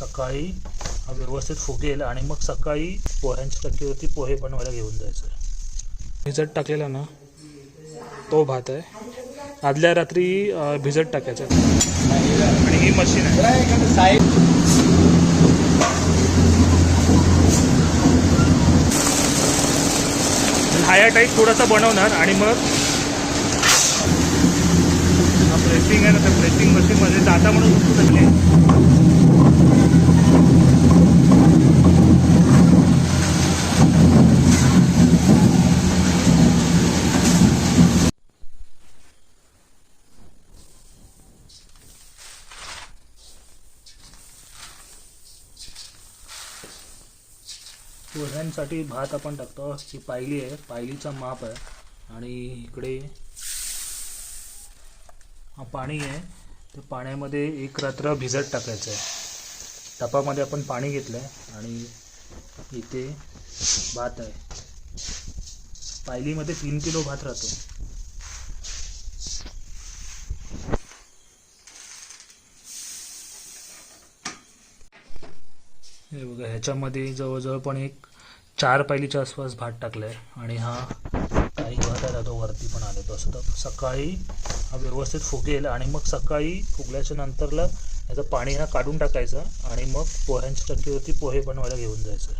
सकाळी हा व्यवस्थित फुगेल आणि मग सकाळी पोह्यांच्या चक्कीवरती पोहे बनवायला घेऊन जायचं. भिजत टाकलेला ना तो भात आहे. आदल्या रात्री भिजत टाकायचं. आणि ही मशीन आहे. हाया टाईप थोडासा बनवणार आणि मग प्रेसिंग आहे ना त्या प्रेसिंग मशीनमध्ये दाता म्हणून वस्तू टाकली पोह्यांसाठी भात आपण टाकतो. ही पायली आहे. पायलीचा माप आहे. आणि इकडे हा पाणी आहे. ते पाण्यामध्ये एक रात्र भिजत टाकायचं आहे. टपामध्ये आपण पाणी घेतलं आहे आणि इथे भात आहे. पायलीमध्ये तीन किलो भात राहतो. हे बघा ह्याच्यामध्ये जवळजवळ पण एक चार पायलीच्या आसपास भात टाकलाय आहे आणि हा काही भात आला तो वरती पण आले तो. असं तर सकाळी हा व्यवस्थित फुगेल आणि मग सकाळी फुगल्याच्या नंतरला याचं पाणी हा काढून टाकायचं आणि मग पोह्यांच्या चक्कीवरती पोहे बनवायला घेऊन जायचं.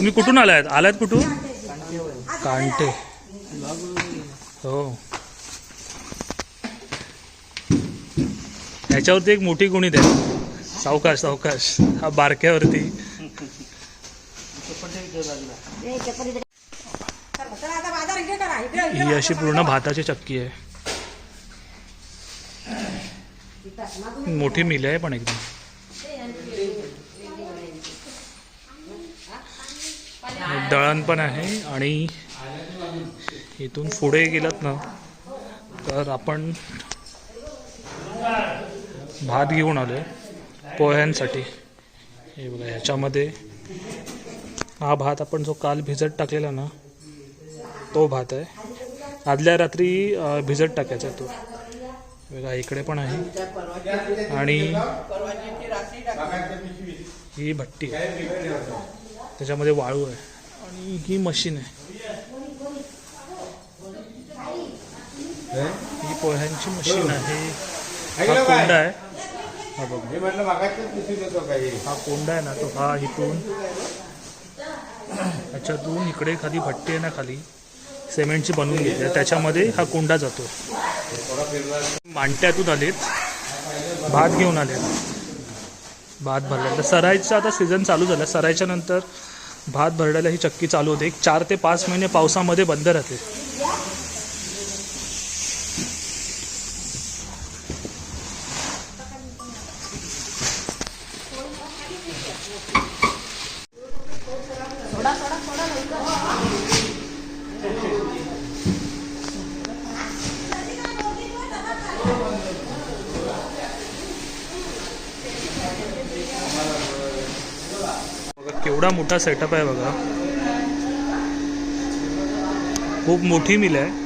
तुम्ही कुठून आलात आलात कुठून? कांटे. हो. ह्याच्यावरती एक मोठी गुणी द्या सावकाश सावकाश. हा बारक्यावरती. ही अशी पूर्ण भाताची चक्की आहे. मोठी मिल आहे पण एकदम. दळण पण आहे आणि इथून पुढे गेलात ना तर आपण भात घेऊन आलोय पोह्यांसाठी. हे बघा ह्याच्यामध्ये हा भात आपण जो काल भिजत टाकलेला ना तो भात आहे. आदल्या रात्री भिजत टाकायचा आहे तो बघा इकडे पण आहे. आणि ही भट्टी आहे. त्याच्यामध्ये वाळू आहे. आणि ही मशीन आहे. ही? पोह्यांची मशीन आहे. हा कोंडा आहे. हा बघा कोंडा आहे ना तो हा इथून. ह्याच्यातून इकडे खाली भट्टी आहे ना खाली. सिमेंटची बनवून घेतली. त्याच्यामध्ये हा कोंडा जातो. मांट्यातून आलेत. भात घेऊन आलेत. भात भरला तर सरायचा आता सीझन चालू झाला. सरायच्या नंतर भात भरडायला ही चक्की चालू होते. एक चार ते पाच महिने पावसामध्ये बंद राहते. एवढा मोठा सेटअप आहे बघा. खूप मोठी मिल आहे.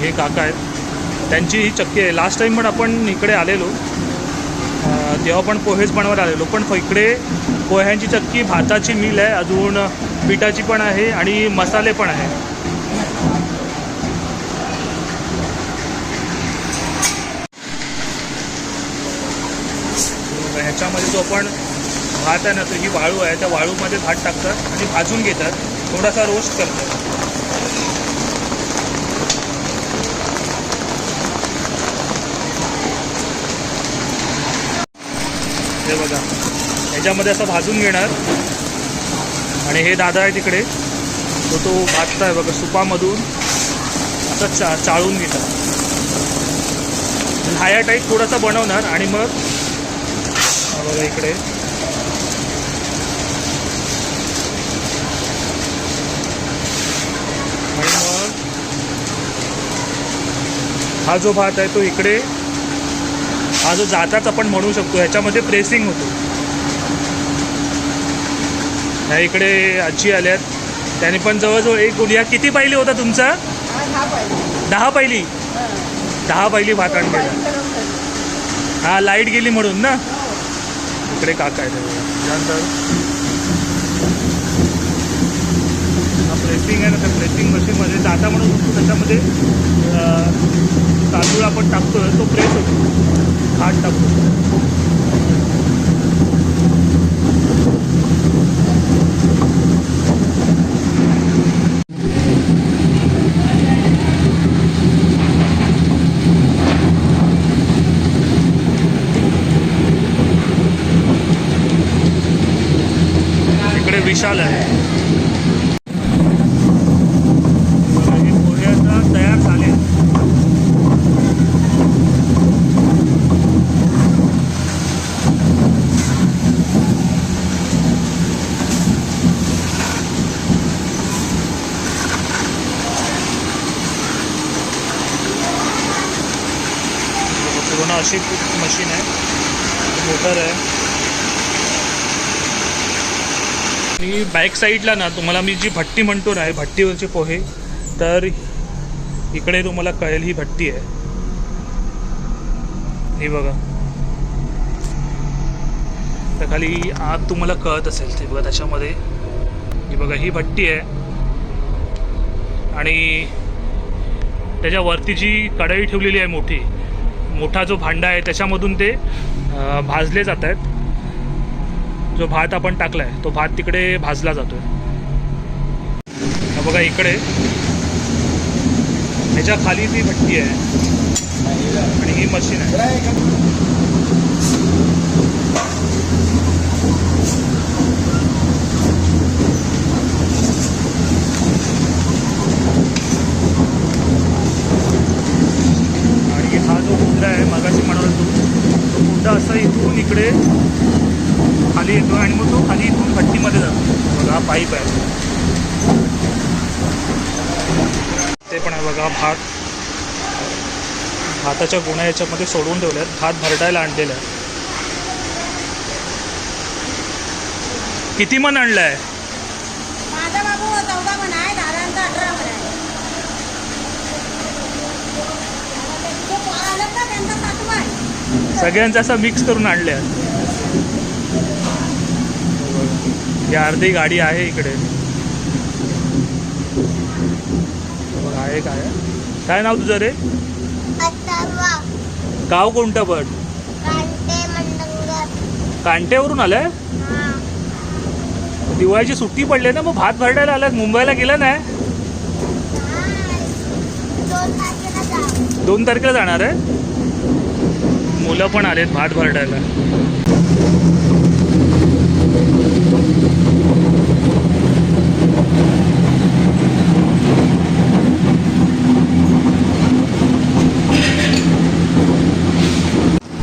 हे काका आहेत. त्यांची ही चक्की आहे. लास्ट टाइम पण आपण इकडे आलेलो. तेव्हा पण पोहेच बनवायला आलेलो पण इकडे पोह्यांची चक्की भाताची मिल आहे अजून पिठाची पण आहे आणि मसाले पण आहे. ह्याच्यामध्ये जो आपण भात आहे ना तो ही वाळू आहे त्या वाळूमध्ये भात टाकतात आणि भाजून घेतात. थोडासा रोस्ट करतात. हे बघा. ह्याच्यामध्ये असं भाजून घेणार. आणि हे दादा आहे तिकडे. तो तो भाजताय बघा सुपामधून. असं चा चाळून घेतात. हाया टाईप थोडासा बनवणार आणि मग बघा इकडे. आणि मग हा जो भात आहे तो इकडे. हा जो जाताच आपण म्हणू शकतो ह्याच्यामध्ये प्रेसिंग होतो. ह्या इकडे आजी आल्यात. त्याने पण जवळजवळ एक गुलिया किती पाहिली होता तुमचा? दहा पहिली दहा पहिली भात आणलेला हा लाइट गेली म्हणून ना? इकडे काका आहे त्यानंतर हा प्रेसिंग आहे ना त्या प्रेसिंग मशीनमध्ये जाता म्हणून त्याच्यामध्ये तांदूळ आपण टाकतोय तो प्रेस होतो. हात टाकतो विशाल आहे बघा, हे पोहे आता तयार झाले पूर्ण अशी मशीन आहे मोटर आहे आणि बॅक साईडला ना तुम्हाला मी जी भट्टी म्हणतो ना भट्टीवरचे पोहे तर इकडे तुम्हाला कळेल ही भट्टी आहे. ही बघा. तर खाली आत तुम्हाला कळत असेल ते बघा त्याच्यामध्ये. ही बघा ही भट्टी आहे. आणि त्याच्यावरती जी कढई ठेवलेली आहे मोठी मोठा जो भांडा आहे त्याच्यामधून ते भाजले जात आहेत. जो भात आपण टाकलाय तो भात तिकडे भाजला जातोय. आहे बघा इकडे. ह्याच्या खाली ती भट्टी आहे आणि ही मशीन आहे आणि हा जो कुंडा आहे मगाशी म्हणाल तू तो कुंडा असा इथून इकडे खाली येतो आणि मग तो खाली इथून भट्टीमध्ये जातो. बघा पाईप आहे. ते पण आहे बघा भात. भाताच्या गुण्या याच्यामध्ये सोडून ठेवल्यात. भात भरडायला आणलेला आहे. किती मन आणलाय? आहे बाबू चौदा पण आहे दादांचा अठरा पण आहे तो आलं का त्यांचा सातवा आहे सगळ्यांचं असं मिक्स करून आणले ही अर्धी गाडी आहे इकडे. आहे काय? काय नाव तुझं रे? गाव कोणतं पण कांटे मंडंगर. कांट्यावरून आलाय? दिवाळीची सुट्टी पडली ना मग भात भरडायला आलाय मुंबईला गेला नाही? दोन तारखेला जाणार आहे? मुलं पण आलेत भात भरडायला.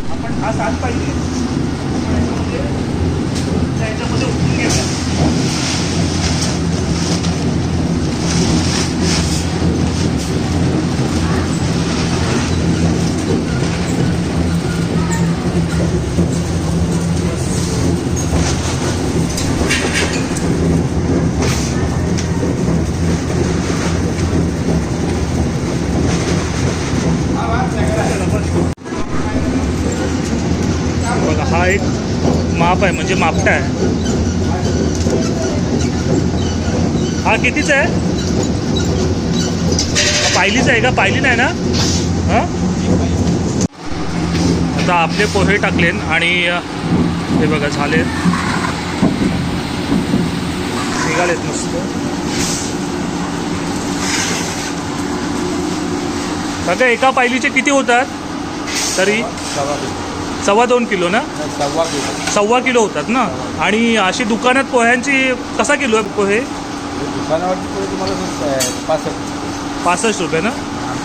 आपण हा पाहिजे. त्याच्यामध्ये उठून घेऊया बघा हा एक माप आहे म्हणजे मापटा आहे. हा कितीच आहे? हा आहे का? पायली नाही ना? हां? आता आपले पोहे टाकलेन आणि हे बघा झाले. निघालेत मस्त. बघा एका पायलीचे किती होतात? तरी? सव्वा दोन किलो ना? सव्वा किलो. सव्वा किलो होतात ना? आणि अशी दुकानात पोह्यांची कसा किलो आहे पोहे? दुकानावरती पुढे तुम्हाला स्वस्त आहे पासष्ट. पासष्ट रुपये ना?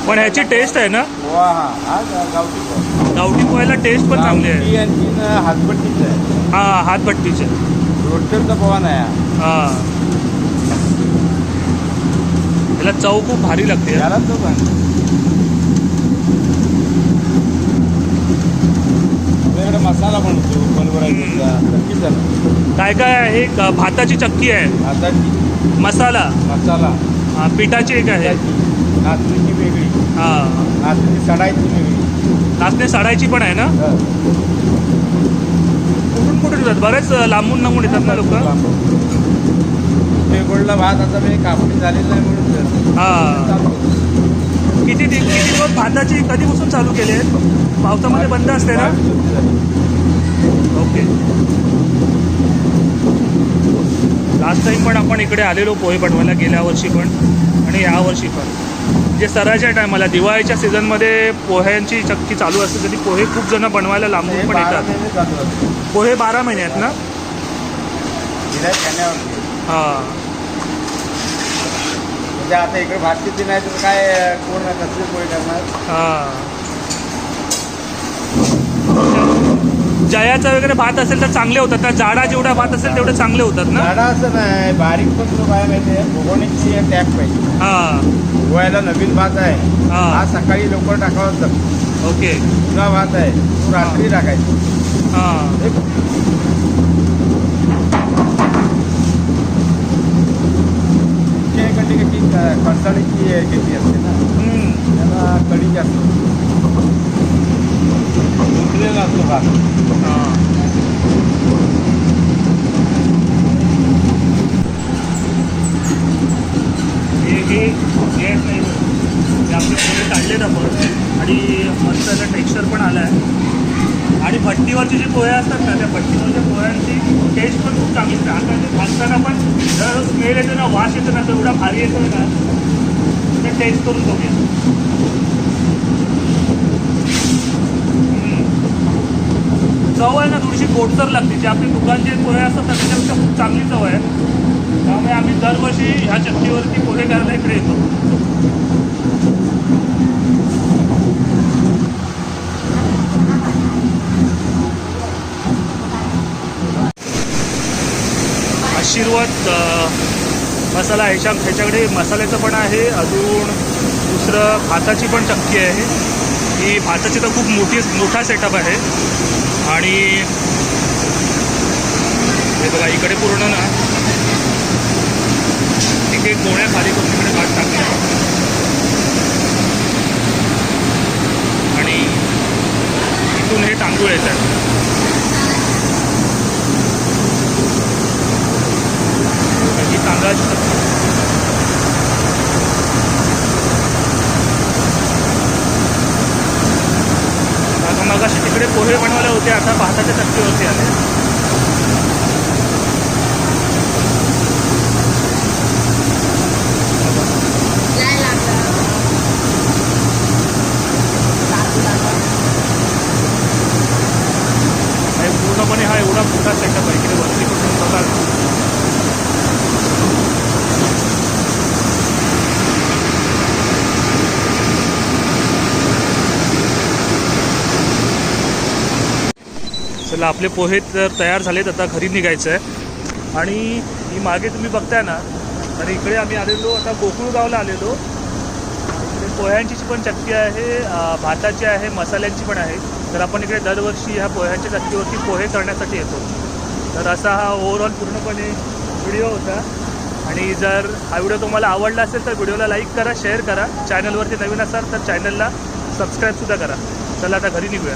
पण ह्याची टेस्ट आहे ना? हा हा गा- गावठी पोहा. गावठी पोह्याला टेस्ट पण चांगली आहे. गावठी हातपट्टीचं आहे. हां हातभट्टीचे. रोस्टेडचा पोहा नाही हा. हां. त्याला चव खूप भारी लागते याला तो पण मसाला बनतो बनवरायचा नक्कीच काय काय आहे? एक भाताची चक्की आहे. आता मसाला. मसाला. हा, पिठाची एक आहे. नाचणीची वेगळी. हां. नाचणी सडायची वेगळी. नाचणे साडायची पण आहे ना? हं. कुठून कुठून येतात? बरेच लांबून लांबून येतात ना लोक. वेगवेगळा भात आता मी कापणी झालेला आहे म्हणून तर. हां. चालतो. किती दि- किती दिवस भाताची कधीपासून चालू केली आहे? पावसामध्ये बंद असते ना? ओके. लास्ट टाइम पण आपण इकडे आलेलो पोहे बनवायला गेल्या वर्षी पण आणि या वर्षी पण. म्हणजे सराच्या टायमाला दिवाळीच्या सीझनमध्ये पोह्यांची चक्की चालू असते तरी पोहे खूप जण बनवायला लांबून पण येतात. पोहे बारा महिने आहेत ना. हां. म्हणजे आता इकडे भात किती नाही तर काय कोण कसले पोहे करणार? हां. जयाचा वगैरे भात असेल तर चांगले होतात. ना जाडा जेवढा भात असेल तेवढे चांगले होतात ना? झाडा असं नाही बारीक पण तो काय माहिती आहे भुगवणीची टॅग पाहिजे. हां. भुगायला नवीन भात आहे. हा. हा सकाळी लवकर टाकावा लागतो ओके. जुना भात आहे. तो रात्री टाकायचा. हां. हे तुमच्या कशी शेती असते ना? हम्म. त्याला कडी जास्त. उरलेला हे हे हे नाही हे आपले पोहे काढलेत आपण. आणि मस्त त्याचा टेक्स्चर पण आला आहे आणि भट्टीवरचे जे पोहे असतात ना त्या भट्टीवरच्या पोह्यांची टेस्ट पण खूप चांगली असते. आता ते भाजताना पण जर स्मेल येतो ना वास येतो ना तेवढा एवढा भारी येतो ना ते टेस्ट करून बघूया. चव आहे ना थोडीशी गोडसर लागते. जे आपले दुकानचे पोहे असतात त्याच्यापेक्षा खूप चांगली चव आहे. त्यामुळे आम्ही दरवर्षी ह्या चक्कीवरती पोहे करायला इकडे येतो. आशीर्वाद मसाला ह्याच्या ह्याच्याकडे मसाल्याचं पण आहे. अजून दुसरं भाताची पण चक्की आहे. ही भाताची तर खूप मोठी मोठा सेटअप आहे. आणि हे बघा इकडे पूर्ण ना एक एक गोण्या खाली करून इकडे भात टाकल्या आणि इथून हे तांदूळ येतात. तांदळाची मगाशी तिकडे पोहे बनवले होते आता भाताच्या होते आले जाय लागलं हे पूर्णपणे हा एवढा मोठा सेटअप आहे इकडे वरती पण बघा चला आपले पोहे तर तयार झालेत आता घरी निघायचं आहे आणि ही मागे तुम्ही बघताय ना तर इकडे आम्ही आलेलो आता गोकुळगावला आलेलो. इकडे पोह्यांची पण चक्की आहे भाताची आहे मसाल्यांची पण आहे. तर आपण इकडे दरवर्षी ह्या पोह्यांच्या चक्कीवरती पोहे करण्यासाठी येतो. तर असा हा ओव्हरऑल पूर्णपणे व्हिडिओ होता. आणि जर हा व्हिडिओ तुम्हाला आवडला असेल तर व्हिडिओला लाईक करा शेअर करा. चॅनलवरती नवीन असाल तर चॅनलला सबस्क्राईबसुद्धा करा. चला आता घरी निघूया.